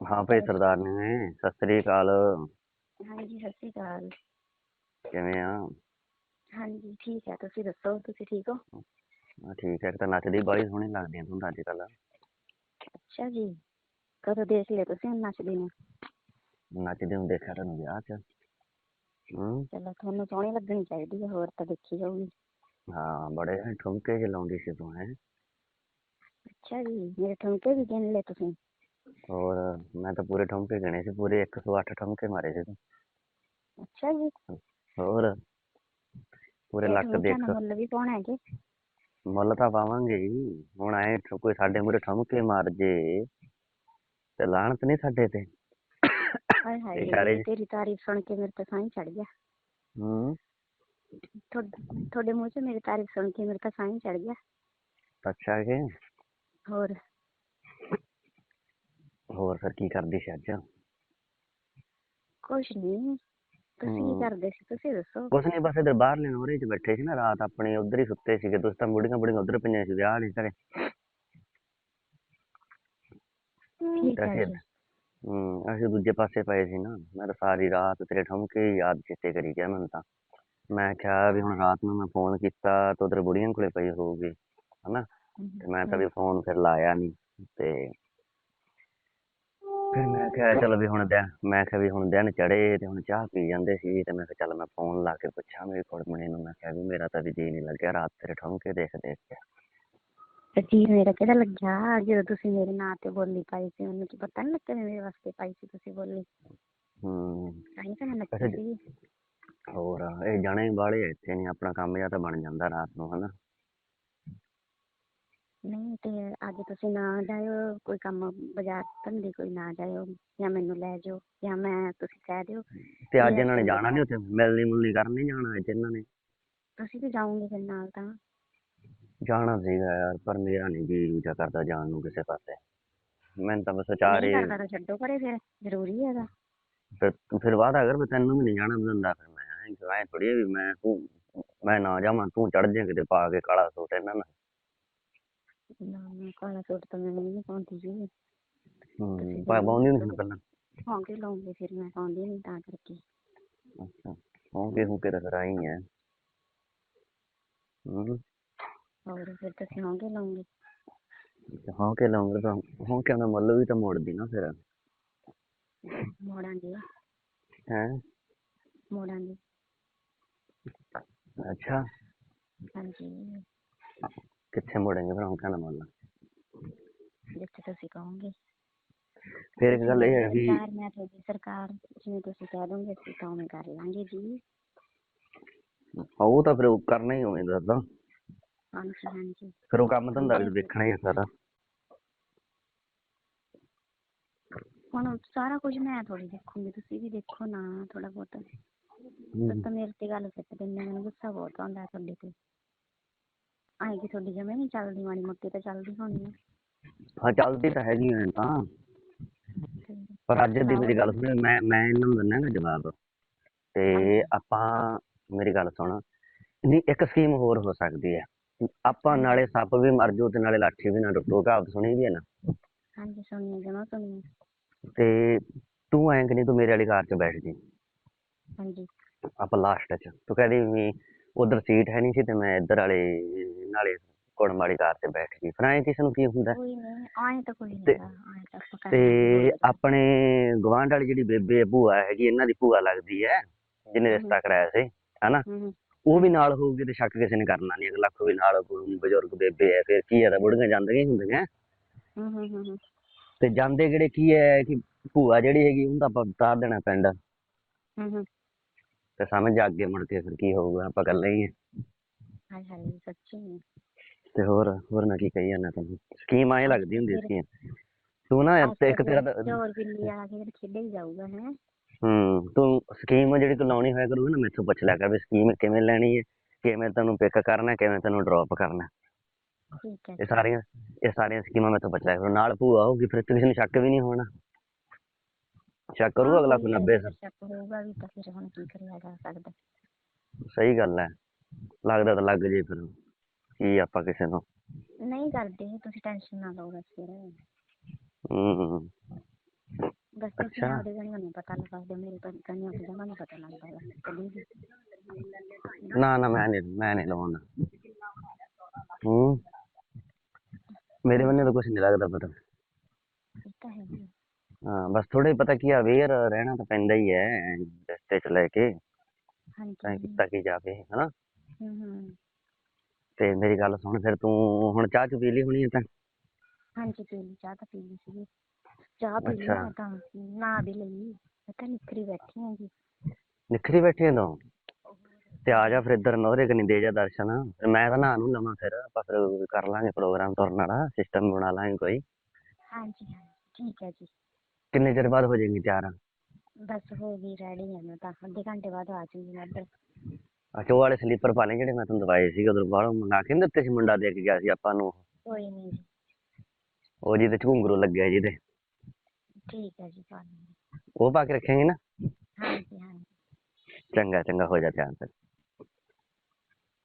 ਹਾਂ ਭਾਈ ਸਰਦਾਰ ਨੇ। ਸਤਿ ਸ੍ਰੀ ਅਕਾਲ। ਹਾਂਜੀ ਸਤਿ ਸ਼੍ਰੀ ਅਕਾਲ। ਕਿਵੇਂ ਆ? ਹਾਂਜੀ ਠੀਕ ਹੈ। ਤੁਸੀਂ ਦੱਸੋ ਤੁਸੀਂ ਠੀਕ ਹੋ? ਹਾਂ, ਠੀਕ ਹੈ। ਇੱਕ ਤਾਂ ਨੱਚਦੀ ਬਾਹਲੀ ਸੋਹਣੀ ਲੱਗਦੀ ਆ ਤੂੰ ਤਾਂ ਅੱਜ ਕੱਲ ਅੱਛਾ ਜੀ। ਕਦੋਂ ਦੇਖ ਲਿਆ ਤੁਸੀਂ ਹੁਣ ਨੱਚਦੇ ਨੂੰ? ਨੱਚਦੇ ਨੂੰ ਦੇਖਿਆ ਤੈਨੂੰ ਵਿਆਹ 'ਚ ਹੂੰ। ਚਲੋ ਤੁਹਾਨੂੰ ਸੋਹਣੀ ਲੱਗਣੀ ਚਾਹੀਦੀ ਹੈ ਹੋਰ ਤਾਂ ਦੇਖੀ ਜਾਊਗੀ। ਹਾਂ ਬੜੇ ਠੁਮਕੇ ਜਿਹੇ ਲਾਉਂਦੀ ਸੀ ਤੂੰ ਹੈ। ਅੱਛਾ ਜੀ ਮੇਰੇ ਠੁਮਕੇ ਵੀ ਗਿਣ ਲਏ ਤੁਸੀਂ। ਹੋਰ ਮੈਂ ਤਾਂ ਪੂਰੇ ਠੁਮਕੇ ਗਿਣੇ ਸੀ ਪੂਰੇ 108 ਠੁਮਕੇ ਮਾਰੇ ਸੀ ਤੂੰ। ਅੱਛਾ ਜੀ। ਹੋਰ ਪੂਰੇ ਦੇਖ। ਦਾ ਮੁੱਲ ਵੀ ਪਾਉਣਾ ਹੈ ਕਿ? ਮੁੱਲ ਤਾਂ ਪਾਵਾਂਗੇ ਹੀ ਹੁਣ ਐ ਕੋਈ ਸਾਡੇ ਮੂਰੇ ਠੁਮਕੇ ਮਾਰ ਜੇ ਤੇ ਲਾਹਣਤ ਨਹੀਂ ਸਾਡੇ ਤੇ। ਹਾਏ ਹਾਏ ਤੇਰੀ ਤਾਰੀਫ ਸੁਣ ਕੇ ਮੇਰੇ ਤਾਂ ਸਾਹ ਹੀ ਚੜ ਗਿਆ। ਹੂੰ। ਤੁਹਾਡ- ਤੁਹਾਡੇ ਮੂੰਹ 'ਚ ਮੇਰੀ ਤਾਰੀਫ ਸੁਣ ਕੇ ਮੇਰੇ ਤਾਂ ਸਾਹ ਹੀ ਚੜ ਗਿਆ। ਅੱਛਾ ਕਿ ਹੋਰ ਹੋਰ ਫਿਰ ਕੀ ਕਰਦੀ ਸੀ ਅੱਜ? ਕੁਛ ਨਹੀਂ ਤੁਸੀਂ ਕੀ ਹਮ। ਕਰਦੇ ਸੀ? ਤੁਸੀਂ ਦੱਸੋ। ਕੁਛ ਨਹੀਂ ਬਸ ਇਧਰ ਬਾਹਰਲੇ ਨੋਰੇ 'ਚ ਬੈਠੇ ਸੀ ਨਾ ਰਾਤ ਆਪਣੇ ਉਧਰ ਹੀ ਸੁੱਤੇ ਸੀਗੇ ਤੁਸੀਂ ਤਾਂ ਬੁੜੀਆਂ ਬੁੜੀਆਂ ਉਧਰ ਪਈਆਂ ਸੀ ਵਿਆਹ ਨਹੀਂ ਘਰੇ ਠੀਕ ਹੈ ਅਸੀਂ ਜੀ। ਹੂੰ ਅਸੀਂ ਦੂਜੇ ਪਾਸੇ ਪਏ ਸੀ ਨਾ ਮੈਂ ਤਾਂ ਸਾਰੀ ਰਾਤ ਤੇਰੇ ਠਮਕੇ ਹੀ ਯਾਦ ਚਿੱਤੇ ਕਰੀ ਗਿਆ ਮੈਨੂੰ ਤਾਂ। ਮੈਂ ਕਿਹਾ ਵੀ ਹੁਣ ਰਾਤ ਨੂੰ ਮੈਂ ਫੋਨ ਕੀਤਾ ਤਾਂ ਉਧਰ ਬੁੜੀਆਂ ਕੋਲੇ ਪਈ ਹੋਊਗੀ ਹਨਾ? ਤੇ ਮੈਂ ਤਾਂ ਵੀ ਫੋਨ ਫਿਰ ਲਾਇਆ ਨਹੀਂ ਤੇ ਮੈਂ ਕਿਹਾ ਚਲ ਵੀ ਹੁਣ ਦਿਨ ਮੈਂ ਕਿਹਾ ਵੀ ਹੁਣ ਦਿਨ ਚੜੇ ਤੇ ਹੁਣ ਚਾਹ ਪੀ ਜਾਂਦੇ ਸੀ ਤੇ ਮੈਂ ਕਿਹਾ ਚੱਲ ਮੈਂ ਫੋਨ ਲਾ ਕੇ ਪੁੱਛਾਂ ਮੇਰੀ ਕੁੜਮਣੀ ਨੂੰ ਮੈਂ ਕਿਹਾ ਵੀ ਮੇਰਾ ਤਾਂ ਵੀ ਜੀ ਨਹੀਂ ਲੱਗਿਆ ਰਾਤ ਤੇਰੇ ਠਮਕੇ ਦੇਖ ਦੇਖ ਕੇ। ਤੇ ਜੀ ਮੇਰਾ ਕਿਹੜਾ ਲੱਗਿਆ? ਜਦੋਂ ਤੁਸੀਂ ਮੇਰੇ ਨਾਂ ਤੇ ਬੋਲੀ ਪਾਈ ਸੀ ਉਹਨੂੰ ਕੀ ਪਤਾ ਨਹੀਂ ਲੱਗਿਆ ਵੀ ਮੇਰੇ ਵਾਸਤੇ ਪਾਈ ਸੀ ਤੁਸੀਂ ਬੋਲੀ। ਹੂੰ। ਤਾਂ ਹੀ ਤਾਂ ਮੈਂ ਨੱਚੀ ਸੀ ਹੋਰ ਇਹ ਜਾਣੇ ਵਾਲੇ ਇੱਥੇ ਨਹੀਂ ਆਪਣਾ ਕੰਮ ਜਾਂ ਤਾਂ ਬਣ ਜਾਂਦਾ ਰਾਤ ਨੂੰ ਹਨਾ? ਨਹੀਂ ਤੇ ਅੱਜ ਤੁਸੀਂ ਨਾ ਜਾਇਓ ਕੋਈ ਕੰਮ ਬਾਜ਼ਾਰ ਧੰਦੇ ਕੋਈ ਨਾ ਜਾਇਓ ਜਾਂ ਮੈਨੂੰ ਲੈ ਜਾਓ ਜਾਂ ਮੈਂ ਤੁਸੀਂ ਕਹਿ ਦਿਓ ਤੇ ਅੱਜ ਇਹਨਾਂ ਨੇ ਜਾਣਾ ਨਹੀਂ ਉੱਥੇ? ਮਿਲਣੀ ਮੁਲਣੀ ਕਰਨ ਨਹੀਂ ਜਾਣਾ ਅੱਜ ਇਹਨਾਂ ਨੇ? ਤੁਸੀਂ ਵੀ ਜਾਓਗੇ ਫਿਰ ਨਾਲ ਤਾਂ। ਜਾਣਾ ਸੀਗਾ ਯਾਰ ਪਰ ਮੇਰਾ ਨਹੀਂ ਜੀ ਦੂਜਾ ਕਰਦਾ ਜਾਣ ਨੂੰ ਕਿਸੇ ਪਾਸੇ। ਮੈਨੂੰ ਤਾਂ ਬਸ ਚਾਰ ਨਹੀਂ ਹੀ ਕਰਦਾ ਤਾਂ ਛੱਡੋ ਪਰੇ ਫਿਰ ਜ਼ਰੂਰੀ ਹੈਗਾ। ਫਿਰ ਤੂੰ ਫਿਰ ਵਾਦਾ ਕਰ ਵੀ ਤੈਨੂੰ ਵੀ ਨਹੀਂ ਜਾਣਾ ਦਿੰਦਾ ਫਿਰ ਮੈਂ ਐ ਥੋੜੀ ਵੀ ਮੈਂ ਤੂੰ ਮੈਂ ਨਾ ਜਾਵਾਂ ਤੂੰ ਚੜ ਜਾ ਕਿਤੇ ਪਾ ਕੇ ਕਾਲਾ ਸੂਟ ਇਹਨਾਂ ਨਾਲ। ਕਾਲਾ ਸੂਟ ਤਾਂ ਮੈਂ ਨਹੀਂ ਪਾਉਂਦੀ ਜੀ। ਹੂੰ ਪਾ ਪਾਉਂਦੀ ਨਹੀਂ ਸੀ ਪਹਿਲਾਂ? ਪਾਉਂਦੇ ਲਾਉਂਗੇ ਫਿਰ ਮੈਂ ਪਾਉਂਦੀ ਨਹੀਂ ਤਾਂ ਕਰਕੇ। ਅੱਛਾ ਹੋਂਗੇ ਹੁਕੇ ਤਾਂ ਫਿਰ ਆਈ ਹੈ ਹੂੰ। ਹੋਰ ਫਿਰ ਤੁਸੀਂ ਹੋਂਗੇ ਲਾਉਂਗੇ? ਹਾਂ ਕੇ ਲਾਉਂਗਾ ਤਾਂ ਹਾਂ ਕੇ ਦਾ ਮੁੱਲ ਵੀ ਤਾਂ ਮੋੜਦੀ ਨਾ ਫਿਰ। ਮੋੜਾਂਗੇ ਹੈ? ਮੋੜਾਂਗੇ ਅੱਛਾ। ਹਾਂਜੀ। ਕਿੱਥੇ ਮੋੜेंगे ਫਿਰ ਹਾਂ ਦਾ ਮੁੱਲ ਜਿੱਥੇ ਤੁਸੀਂ ਕਹੋਗੇ। ਫਿਰ ਇੱਕ ਗੱਲ ਇਹ ਹੈ ਵੀ ਸਰਕਾਰ ਮੈਂ ਤੁਹਾਡੀ ਸਰਕਾਰ ਜਿਵੇਂ ਤੁਸੀਂ ਕਹਿ ਦੋਗੇ ਅਸੀਂ ਤਾਂ ਉਵੇਂ ਕਰ ਲਾਂਗੇ ਜੀ। ਉਹ ਤਾਂ ਫਿਰ ਉਹ ਕਰਨਾ ਹੀ ਹੋਵੇ ਦੱਸਦਾ ਹਾਂਜੀ ਹਾਂਜੀ। ਫਿਰ ਉਹ ਕੰਮ ਧੰਦਾ ਵੀ ਦੇਖਣਾ ਹੀ ਸਾਰਾ। ਹੁਣ ਸਾਰਾ ਕੁਝ ਮੈਂ ਥੋੜੀ ਦੇਖੂੰਗੀ ਤੁਸੀਂ ਵੀ ਦੇਖੋ ਨਾ ਥੋੜਾ ਬਹੁਤ। ਤੁਸੀਂ ਤਾਂ ਮੇਰੇ ਤੇ ਗੱਲ ਸਿੱਟ ਦਿੰਦੇ ਹੋ, ਮੈਨੂੰ ਗੁੱਸਾ ਬਹੁਤ ਆਉਂਦਾ ਤੁਹਾਡੇ ਤੇ। ਆਏ ਕਿ ਤੁਹਾਡੀ ਜਮੇ ਨਹੀਂ ਚੱਲਦੀ ਮਾੜੀ ਮੋਟੀ ਤਾਂ ਚੱਲਦੀ ਹੋਣੀ ਹੈ ਹਾਂ ਚੱਲਦੀ ਤਾਂ ਹੈਗੀ ਐ ਤਾਂ। ਪਰ ਅੱਜ ਦੀ ਮੇਰੀ ਗੱਲ ਸੁਣ ਮੈਂ ਮੈਂ ਇਹਨਾਂ ਨੂੰ ਦਿੰਦਾ ਨਾ ਜਵਾਬ। ਤੇ ਆਪਾਂ ਮੇਰੀ ਗੱਲ ਸੁਣ। ਨਹੀਂ ਇੱਕ ਸਕੀਮ ਹੋਰ ਹੋ ਸਕਦੀ ਹੈ ਆਪਾਂ ਨਾਲੇ ਸੱਪ ਵੀ ਮਰ ਜਾਓ ਤੇ ਨਾਲੇ ਲਾਠੀ ਵੀ ਨਾ ਟੁੱਟੋ ਕਹਾਵਤ ਸੁਣੀ ਵੀ ਹੈ ਨਾ? ਹਾਂਜੀ ਸੁਣੀਏ ਜਮਾ ਸੁਣੀਏ ਤੇ ਤੂੰ ਐਂ ਕਿ ਨਹੀਂ ਤੂੰ ਮੇਰੇ ਵਾਲੀ ਕਾਰ 'ਚ ਬੈਠ ਜੀ। ਹਾਂਜੀ। ਆਪਾਂ ਲਾਸਟ 'ਚ। ਤੂੰ ਕਹਦੀ ਵੀ ਉਧਰ ਸੀਟ ਹੈ ਨਹੀਂ ਸੀ ਤੇ ਮੈਂ ਇੱਧਰ ਵਾਲੇ ਨਾਲੇ ਕੁੜਮ ਵਾਲੀ ਕਾਰ 'ਤੇ ਬੈਠ ਗਈ। ਫਿਰ ਐਂ ਕਿਸੇ ਨੂੰ ਕੀ ਹੁੰਦਾ? ਕੋਈ ਨਹੀਂ ਆਏ ਤਾਂ ਕੋਈ ਨਹੀਂ ਆਏਂ ਤਾਂ ਤੇ। ਆਪਣੇ ਗਵਾਂਢ ਵਾਲੀ ਜਿਹੜੀ ਬੇਬੇ ਭੂਆ ਹੈਗੀ ਇਹਨਾਂ ਦੀ ਭੂਆ ਲੱਗਦੀ ਹੈ ਜਿਹਨੇ ਰਿਸ਼ਤਾ ਕਰਾਇਆ ਸੀ ਹਨਾ? ਉਹ ਵੀ ਨਾਲ ਹੋਊਗੀ ਤੇ ਸ਼ੱਕ ਕਿਸੇ ਨੇ ਕਰਨਾ ਨਹੀਂ ਅਗਲਾ ਕੋਈ ਨਾਲ ਕੋਈ ਬਜ਼ੁਰਗ ਬੇਬੇ ਹੈ ਫਿਰ ਕੀ ਹੈ ਤਾਂ ਬੁੜੀਆਂ ਜਾਂਦੀਆਂ ਹੀ ਹੁੰਦੀਆਂ। ਤੇ ਜਾਂਦੇ ਕਿਹੜੇ ਕੀ ਹੈ ਕਿ ਭੂਆ ਜਿਹੜੀ ਹੈਗੀ ਉਹਨੂੰ ਤਾਂ ਆਪਾਂ ਉਤਾਰ ਦੇਣਾ ਪਿੰਡ। ਤੇ ਸਮਝ ਆ ਅੱਗੇ ਮੁੜ ਕੇ ਫਿਰ ਕੀ ਹੋਊਗਾ ਆਪਾਂ ਇਕੱਲੇ ਹੀ ਹਾਂ। ਹਾਏ ਹਾਏ ਸੱਚੀ ਤੇ ਹੋਰ ਹੋਰ ਨਾ ਕੀ ਕਹੀ ਜਾਂਦਾ ਤੈਨੂੰ? ਸਕੀਮ ਐਂ ਲੱਗਦੀ ਹੁੰਦੀ ਸਕੀਮ ਤੂੰ ਨਾ ਤੇ ਇੱਕ ਤੇਰਾ ਤਾਂ- ਚੋਰ ਬਿੱਲੀ ਆ ਕੇ ਖੇਡੇ ਹੀ ਜਾਊਗਾ ਹੈ? ਹੂੰ ਤੂੰ ਸਕੀਮ ਜਿਹੜੀ ਤੂੰ ਲਾਉਣੀ ਹੋਇਆ ਕਰੂਗੀ ਨਾ ਮੈਥੋਂ ਪੁੱਛ ਲਿਆ ਕਰ ਵੀ ਸਕੀਮ ਕਿਵੇਂ ਲੈਣੀ ਹੈ ਕਿਵੇਂ ਤੈਨੂੰ ਪਿਕ ਕਰਨਾ ਕਿਵੇਂ ਤੈਨੂੰ ਡ੍ਰੌਪ ਕਰਨਾ। ਠੀਕ ਹੈ। ਇਹ ਸਾਰੀਆਂ ਇਹ ਸਾਰੀਆਂ ਸਕੀਮਾਂ ਮੈਥੋਂ ਪੁੱਛ ਲਿਆ ਕਰੋ। ਨਾਲ ਭੂਆ ਹੋਊਗੀ ਫਿਰ ਕਿਸੇ ਨੂੰ ਸ਼ੱਕ ਵੀ ਨਹੀਂ ਹੋਣਾ। ਸ਼ੱਕ ਕਰੂ ਅਗਲਾ ਕੋਈ 90 ਸ਼ੱਕ ਹੋਊਗਾ ਵੀ ਤਾਂ ਫਿਰ ਹੁਣ ਕੀ ਕਰਿਆ ਜਾ ਸਕਦਾ। ਸਹੀ ਗੱਲ ਹੈ। ਲੱਗਦਾ ਤਾਂ ਲੱਗ ਜੇ ਫਿਰ ਕੀ ਆਪਾਂ ਕਿਸੇ ਨੂੰ। ਨਹੀਂ ਕਰਦੇ ਤੁਸੀਂ ਟੈਨਸ਼ਨ ਨਾ ਲਓ ਬਸ ਫਿਰ। ਹੂੰ। ਅੱਛਾ। ਉਹਦੇ ਕਣੀ ਨਹੀਂ ਪਤਾ ਲੱਗਦਾ ਮੇਰੇ ਪਰ ਕਣੀ ਉਹਦੇ ਜਮਾ ਨਹੀਂ ਪਤਾ ਲੱਗਦਾ ਕਦੀ ਵੀ ਨਾ ਨਾ ਮੈਂ ਨਹੀਂ ਮੈਂ ਨਹੀਂ ਲਵਾਉਂਦਾ। ਹੂੰ। ਮੇਰੇ ਬੰਨੇ ਤਾਂ ਕੁਝ ਨਹੀਂ ਲੱਗਦਾ ਪਤਾ। ਇਹ ਤਾਂ ਹੈ ਹੀ। ਹਾਂ ਬਸ ਥੋੜੇ ਪਤਾ ਕੀ ਆ ਅਵੇਅਰ ਰਹਿਣਾ ਤਾਂ ਪੈਂਦਾ ਹੀ ਹੈ ਰਸਤੇ ਚ ਲੈ ਕੇ। ਤਾਂ ਹਾਂਜੀ ਕੀਤਾ ਕੀ ਜਾਵੇ ਹਨਾ। ਹੂੰ ਤੇ ਮੇਰੀ ਗੱਲ ਸੁਣ ਫਿਰ ਤੂੰ ਹੁਣ ਚਾਹ ਚੁ ਪੀ ਲਈ ਹੋਣੀ ਹੈ ਤਾਂ? ਹਾਂਜੀ ਪੀ ਲਈ ਚਾਹ ਤਾਂ ਪੀ ਲਈ ਸੀਗੀ। ਚਾਹ ਪੀ ਲਈ ਅੱਛਾ। ਮੈਂ ਤਾਂ ਨਾ ਵੀ ਲਈ। ਮੈਂ ਤਾਂ ਨਿਕਰੀ ਬੈਠੀ ਹਾਂ ਜੀ ਨਿਖਰੀ ਬੈਠੀ ਆਂ ਤੂੰ? ਤੇ ਆ ਜਾ ਫਿਰ ਇੱਧਰ ਨੋਰੇ ਕਨੀ ਦੇ ਜਾ ਦਰਸ਼ਨ। ਤੇ ਮੈਂ ਤਾਂ ਨਾ ਨੂੰ ਲਵਾਂ ਫਿਰ ਆਪਾਂ ਫਿਰ ਕਰ ਲਾਂਗੇ ਪ੍ਰੋਗਰਾਮ ਤੁਰਨ ਵਾਲਾ ਸਿਸਟਮ ਬਣਾ ਲਾਂਗੇ ਕੋਈ। ਹਾਂਜੀ ਹਾਂਜੀ ਠੀਕ ਹੈ ਜੀ। ਕਿੰਨੇ ਚਿਰ ਬਾਅਦ ਹੋ ਜਾਏਗੀ ਤਿਆਰ? ਬਸ ਹੋ ਗਈ ਰੈਡੀ ਹਾਂ ਮੈਂ ਤਾਂ। ਅੱਧੇ ਘੰਟੇ ਬਾਅਦ ਆ ਜਾਊਂਗੀ ਮੈਂ ਇੱਧਰ। ਉਹ ਵਾਲੇ ਸਲੀਪਰ ਪਾ ਲੈ ਜਿਹੜੇ ਮੈਂ ਤੁਹਾਨੂੰ ਦਵਾਏ ਸੀਗੇ ਉਧਰ ਬਾਹਰੋਂ ਮੰਗਾ ਕੇ ਦਿੱਤੇ ਸੀ ਮੁੰਡਾ ਦੇ ਕੇ ਗਿਆ ਸੀ ਆਪਾਂ ਨੂੰ। ਕੋਈ ਨਹੀਂ ਜੀ। ਉਹ ਜਿਹਦੇ ਝੁੰਗਰੂ ਲੱਗਿਆ ਜਿਹਦੇ। ਠੀਕ ਹੈ ਜੀ ਪਾ ਲੂੰਗੀ ਉਹ ਪਾ ਕੇ ਰੱਖੇਂਗੇ ਨਾ? ਹਾਂਜੀ ਹਾਂਜੀ। ਚੰਗਾ ਚੰਗਾ ਹੋ ਜਾ ਤਿਆਰ ਫਿਰ।